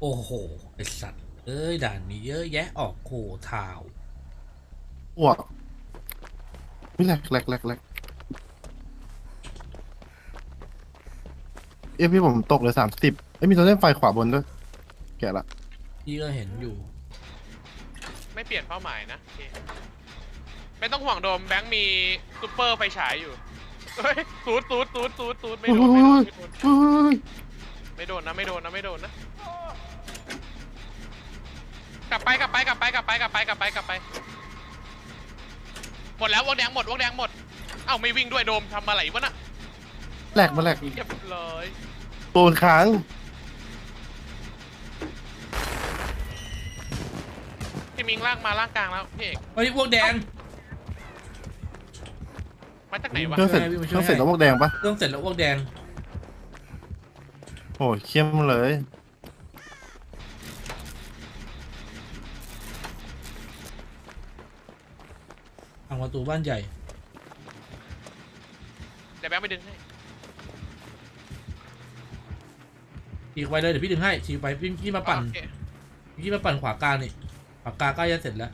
โอ้โห ไอสัตว์ เอ้ย ด่านมีเยอะแยะออกโคทาวอ้วกไม่แหลกแหลกแหลกแหลกเอ้ยพี่ผมตกเลยสามสิบเอ้ยมีตัวเล่นไฟขวาบนด้วย แกะละ พี่ก็เห็นอยู่ ไม่เปลี่ยนเป้าหมายนะโอเคไม่ต้องห่วงโดมแบงค์มีซูเปอร์ไฟฉายอยู่เฮ้ยตูดตูดตูดตูดตูดไม่โอ้โดยนไม่โดนโอ้ยไม่โดน ไม่โดนนะไม่โดนนะไม่โดนนะ กลับไปกลับไปกลับไปกลับไปกลับไปกลับไปกลับไป หมดแล้ววงแดงหมดวงแดงหมด เอ้าไม่วิ่งด้วยโดมทำอะไรวะน่ะแหลกมาแหลกเรียบร้อยตัวค้างพี่มิงล่างมาล่างกลางแล้วพี่เอกเฮ้ยพวกแดง มาจากไหนวะเครื่องเสร็จช่วยให้เครื่องเสร็จแล้วพวกแดงปะเครื่องเสร็จแล้วพวกแดงโอ้ยเข้มเลย ทางประตูบ้านใหญ่ เดี๋ยวแบงค์ไปดึงให้ฉีกไปเลยเดี๋ยวพี่ดึงให้ฉีกไปพี่พี่มาปั่น โอเคพี่มาปั่นขวากลางนี่ขวากลางใกล้จะเสร็จแล้ว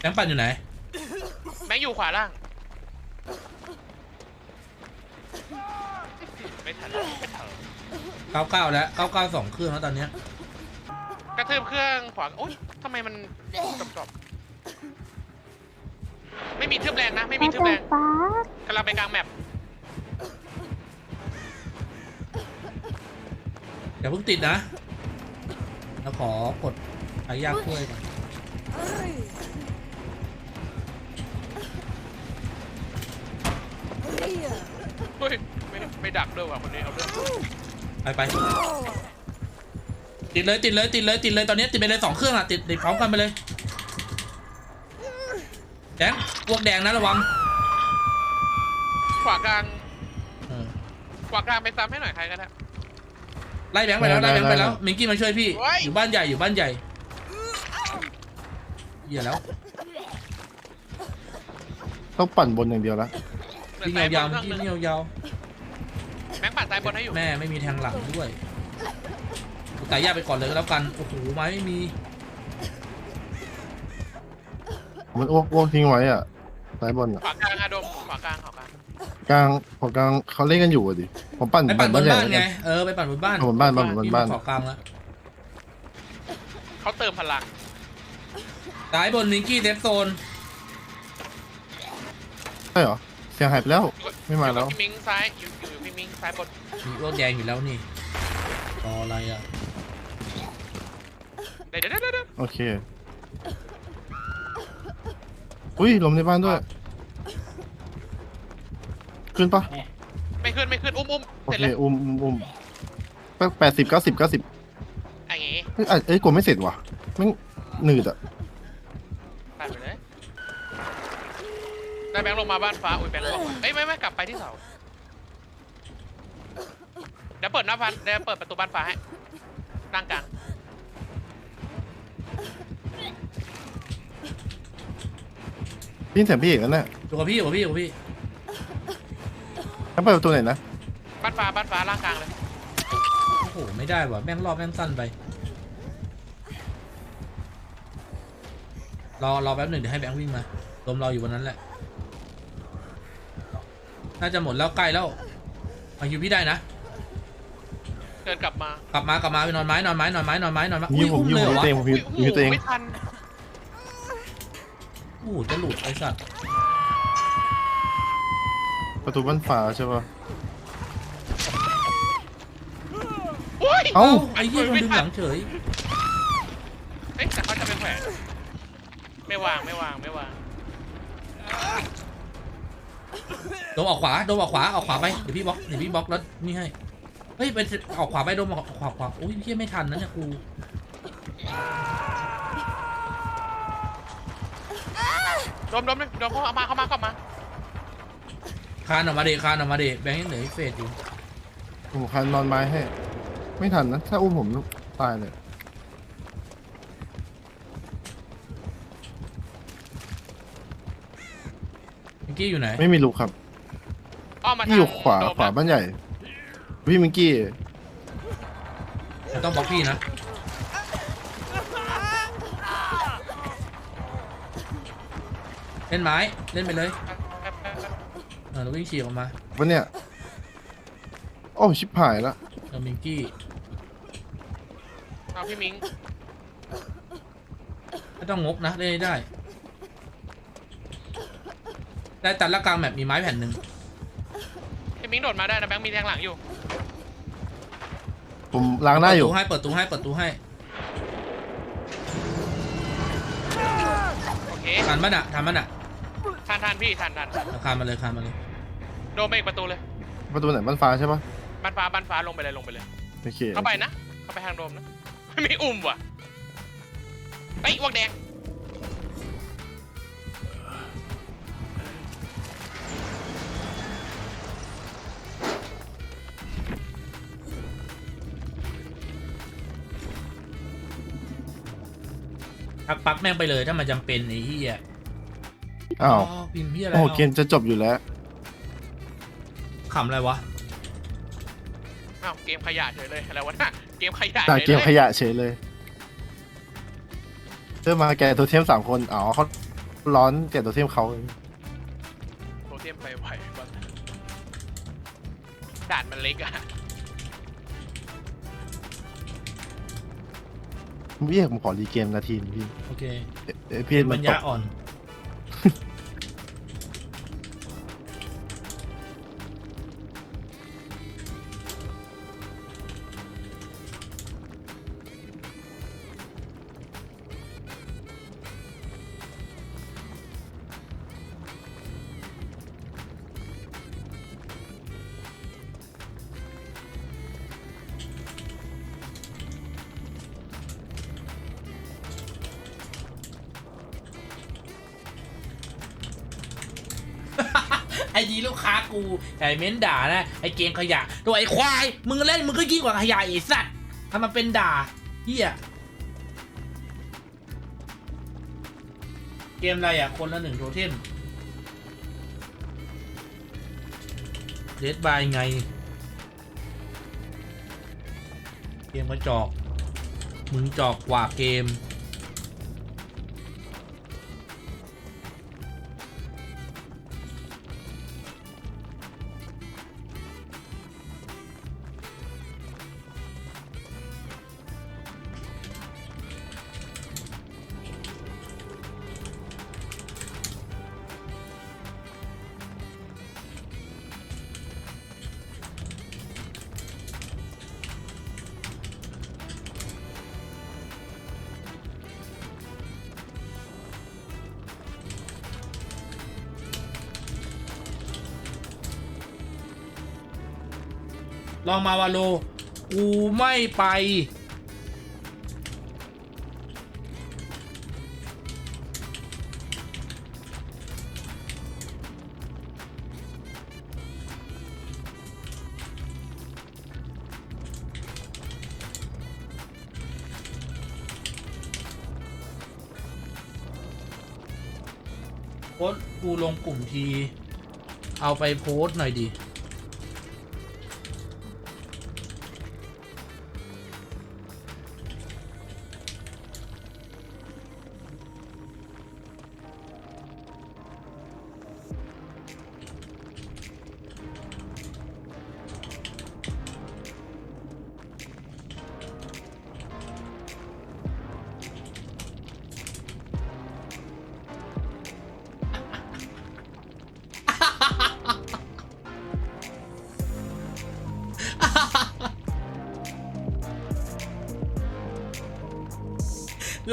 แบงค์ปั่นอยู่ไหน แบงค์อยู่ขวาล่าง ไม่ทันไม่ทันเก้าเก้าแล้วเก้าเก้าสองเครื่องแล้วตอนเนี้ยกระทืบเครื่องขวาโอ๊ยทำไมมันจบจบไม่มีทึบแรงนะ ไม่มีทึบแรงฟ้ากำลังไปกลางแมปอย่าเพิ่งติดนะแล้วขอกดหายากช่วยก่อนเฮ้ยไม่ไม่ดักด้วยว่ะคนนี้เอาเรื่องไปไป ติดเลยติดเลยติดเลยติดเลยตอนนี้ติดไปเลยสองเครื่องอะติดติดพร้อมกันไปเลยแดงพวกแดงนะระวังขวากลางเออขวากลางไปซ้ำให้หน่อยใครก็ได้ ไล่แบงค์ไปแล้วไล่แบงค์ไปแล้วมิงกี้มาช่วยพี่เฮ้ย อยู่บ้านใหญ่อยู่บ้านใหญ่เหี้ยแล้ว ต้องปั่นบนอย่างเดียวละเหลือพี่ซ้ายยาวบๆนมิงเครื่องกี้หนึงยาวแบงค์ปัดซ้ายบนให้อยู่ ๆแม่ไม่มีแทงหลังด้วย แต่ยากไปก่อนเลยก็แล้วกัน โอ้โหไม้ไม่มี มันอ้วกอ้วกทิ้งไว้อะสายบนอะขวากลางอะโดมขวากลางขวากลางกลางของกลางเขาเล่นกันอยู่อะดิผมปั่นไปปั่นบนใหญ่บ้านไงเออ ไปปั่นบนบ้านเอาบนบ้านบ้านบนพี่บ้านขอกลางแล้วเขาเติมพลังซ้ายบนมิงกี้เซฟโซน ใช่เหรอเสียงหายไปแล้วไม่มาแล้วอยู่กับพี่มิงซ้ายอยู่อยู่อยู่พี่มิงซ้ายบนมีพวกแดงอยู่แล้วนี่รออะไรอะ เดี๋ยวเดี๋ยวเดี๋ยวเดี๋ยวโอเค อุ้ยลมในบ้านด้วย ขึ้นปะไม่ขึ้นไม่ขึ้นอุ้มอุ้มโอเสร็จเคแล้วอุ้มอุ้มอุ้มแปดสิบเก้าสิบเก้าสิบไอ้เงี้เอ้ยอะเอ้ยกดไม่เสร็จว่ะแม่งหนืดอะตัดไปเลยได้แบงค์ลงมาบ้านฟ้าอุ้ยแบงค์ลงมาเอ้ยไม่ไม่กลับไปที่เสาเดี๋ยวเปิดหน้าพันเดี๋ยวเปิดประตูบ้านฟ้าให้ล่างกลาง พี่เสียงพี่เอกนั่นแหละอยู่กับพี่อยู่กับพี่อยู่กับพี่ถ้าเปิดประตูไหนนะบ้านฟ้าบ้านฟ้าล่างกลางเลยโอ้โหไม่ได้ว่ะแม่งรอบแม่งสั้นไป รอรอแป๊บหนึ่งเดี๋ยวให้แบงค์วิ่งมาลมรออยู่บนนั้นแหละ น่าจะหมดแล้วใกล้แล้วมาคิวพี่ได้นะ เดินกลับมากลับมากลับมาไปนอนไม้นอนไม้นอนไม้นอนไม้นอนไม้ยิอุ้งยผมอุ้มยิงเลยผเหรอวะมตัวเองผมยิงตัวเอง ไม่ทันโอ้โหจะหลุดไอ้สัตว์ประตูบ้านฟ้าใช่ปะโอ้ยเอ้าไอ้เหี้ยโดนดึงหลังเฉยเอ๊ะแต่เขาจะไปแขวนไม่วางไม่วางไม่วางโดมออกขวาโดมออกขวาออกขวาไปเดี๋ยวพี่บล็อกเดี๋ยวพี่บล็อกแล้วนี่ให้เฮ้ยไปออกขวาไปโดมออกขวาขวาโอ้ยพี่ไม่ทันนะเนี่ยกู ดมดมเลยดมเขาเอามาเขามาเข้ามาคานออกมาเดคานออกมาเดแบงค์ยังเหลือเฟสอยู่ผมคันนอนไม้ให้ ไม่ทันนะ ถ้าอุ้มผมตายเลยมิงกี้อยู่ไหนไม่มีลูกครับอ้อมมาพี่ทางอยู่ขวาโดมขวานะบ้านใหญ่พี่มิงกี้ไม่ต้องบล็อกพี่นะ เล่นไม้เล่นไปเลยเออเราวิ่งฉีกออกมาวันเนี่ย โอ้ชิบหายละเรามิงกี้เอาพี่มิงไม่ต้องงกนะเล่นให้ได้ ได้ตัดละกลางแมปมีไม้แผ่นหนึ่งพี่มิงโดดมาได้นะแบงค์มีแทงหลังอยู่ผมล้างหน้าอยู่ เปิดตู้ให้เปิดตู้ให้เปิดตู้ให้โอเคทันมันอะทันมันอะ ทันทันพี่ทันทันเอาคานมาเลยคานมาเลยโดนไปอีกประตูเลยประตูไหนบ้านฟ้าใช่ปะบันฟ้าบันฟ้าลงไปเลยลงไปเลย โอเคเข้าไปนะเข้าไปทางโดมนะ ไม่มีอุ้มว่ะไอ้ยวกแดงพักปักแม่งไปเลยถ้ามันจำเป็นไอ้เหี้ย อ้าวพิมพ์เหี้ยอะไรโอ้อาเกมจะจบอยู่แล้ว ขำอะไรวะ อ้าวเกมขยะเฉยเลยอะไรวะน่ะเกมขยะจากเฉยเกมเลยขยะเฉยเลยเริ่มมาแกะตัวเทมสามคน อ๋อเขาร้อนแกะตัวเทมเขาโปรเทมไปไหวบ้างด่านมันเล็กอะพี่เอกผมขอรีเกมนาทีนึงพี่โอเคเอ๊ะเอ๊ะพี่เอกปัมันญตญากอ่อน ไอ้ยีลูกค้ากูไอ้เม้นด่านะไอ้เกมขยะตัวไอ้ควายมึงเล่นมึงก็ยิ่งกว่าขยะไอ้สัตว์ทำมาเป็นด่าเฮียเกมอะไรอะ คนละหนึ่งโทเทมเดดบายไง เกมกระจอก มึงจอกกว่าเกม ลองมาวาโล กูไม่ไป โพสต์กูลงกลุ่มที เอาไปโพสต์หน่อยดิ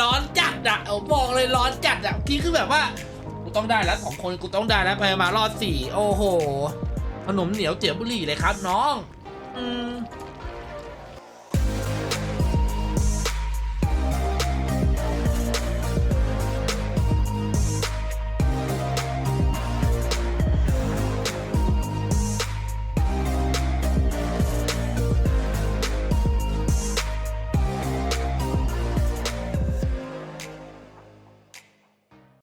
ร้อนจัดอะเอาบอกเลยร้อนจัดอะพี่คือแบบว่ากูต้องได้แล้วสองคนกูต้องได้แล้วไปมารอดสี่โอ้โหขนมเหนียวเจียวบุหรี่เลยครับน้อง อืม